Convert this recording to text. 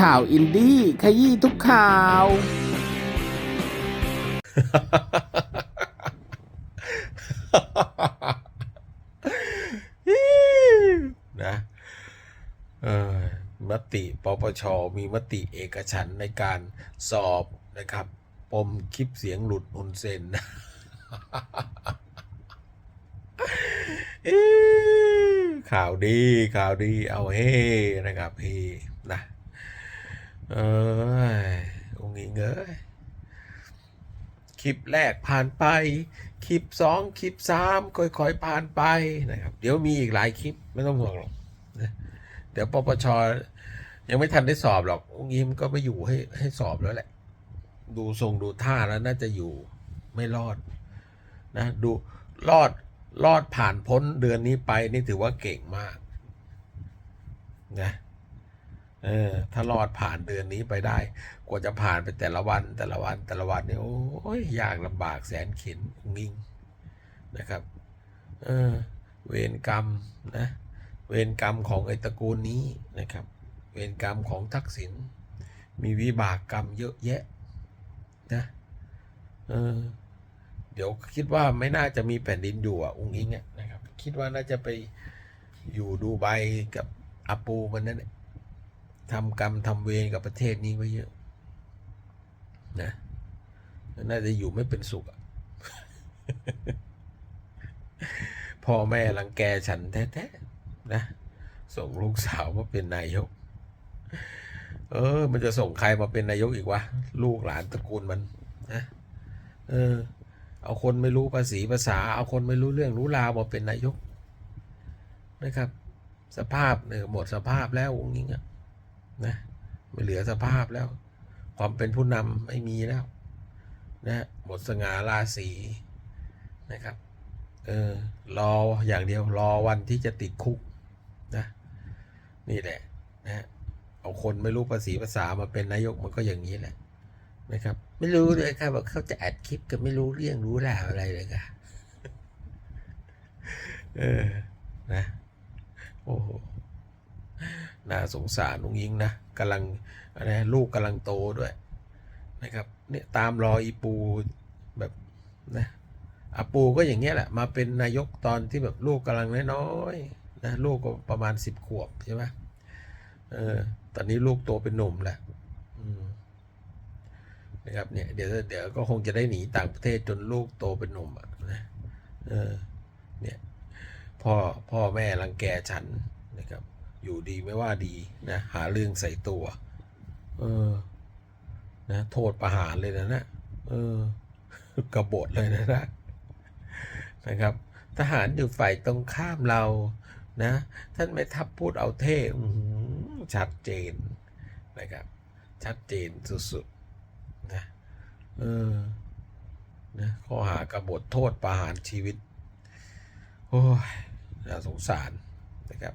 ข่าวอินดี้ขยี้ทุกข่าว นะเออมติปปช มีมติเอกฉันในการสอบนะครับ ปมคลิปเสียงหลุดอุนเซนข่าวดีข่าวดีเอาเฮ้นะครับเฮ้นะ เออองค์อิงเอ้ยคลิปแรกผ่านไป คลิปสองคลิปสามค่อยๆผ่านไปนะครับ เดี๋ยวมีอีกหลายคลิปไม่ต้องห่วงหรอกเดี๋ยวปปชยังไม่ทันได้สอบหรอกองค์อิมก็ไม่อยู่ให้ให้สอบแล้วแหละ ดูทรงดูท่าแล้วน่าจะอยู่ไม่รอดนะดูรอดรอดผ่านพ้นเดือนนี้ไปนี่ถือว่าเก่งมากนะ เออถ้ารอดผ่านเดือนนี้ไปได้ กว่าจะผ่านไปแต่ละวันแต่ละวันแต่ละวันเนี่ยโอ้ยยากลำบากแสนเข็นงิงนะครับ เออ เวรกรรมนะ เวรกรรมของไอ้ตระกูลนี้นะครับ เวรกรรมของทักษิณมีวิบากกรรมเยอะแยะนะเออเดี๋ยวคิดว่าไม่น่าจะมีแผ่นดินอยู่อะองค์อิงอะนะครับ คิดว่าน่าจะไปอยู่ดูไบกับอาปูมันนั่นแหละ ทำกรรมทำเวรกับประเทศนี้ไว้เยอะนะน่าจะอยู่ไม่เป็นสุขพ่อแม่รังแกฉันแท้ๆนะ ส่งลูกสาวมาเป็นนายก เออ มันจะส่งใครมาเป็นนายกอีกวะ ลูกหลานตระกูลมันนะเออ เอาคนไม่รู้ภาษีภาษา เอาคนไม่รู้เรื่องรู้ราวมาเป็นนายกนะครับ สภาพเนี่ยหมดสภาพแล้วองค์ยิงอะ นะไม่เหลือสภาพแล้ว ความเป็นผู้นำไม่มีแล้ว นะหมดสง่าราศีนะครับ เออรออย่างเดียวรอวันที่จะติดคุกนะนี่แหละนะเอาคนไม่รู้ภาษีภาษามาเป็นนายกมันก็อย่างนี้แหละนะครับ ไม่รู้เลยครับว่าเขาจะอัดคลิปก็ไม่รู้เรื่องรู้ราวอะไรเลยค่ะเออนะโอ้โห น่าสงสารนุงยิงนะกำลังอะไรลูกกำลังโตด้วยนะครับเนี่ยตามรออีปูแบบนะอาปูก็อย่างเงี้ยแหละมาเป็นนายกตอนที่แบบลูกกำลังน้อยๆนะลูกก็ประมาณสิบขวบใช่ไหมเออตอนนี้ลูกโตเป็นหนุ่มแล้วนะครับเนี่ยเดี๋ยวเดี๋ยวก็คงจะได้หนีต่างประเทศจนลูกโตเป็นหนุ่มอะนะเออเนี่ยพ่อพ่อแม่รังแกฉันนะครับ อยู่ดีไม่ว่าดีนะหาเรื่องใส่ตัว เออ นะโทษประหารเลยนะนะเออกบฏเลยนะนะนะครับ ทหารอยู่ฝ่ายตรงข้ามเรานะ ท่านไม่ทับพูดเอาเท่ชัดเจนนะครับ ชัดเจนสุดๆนะเออนะข้อหากบฏโทษประหารชีวิต โอ้ยน่าสงสารนะครับ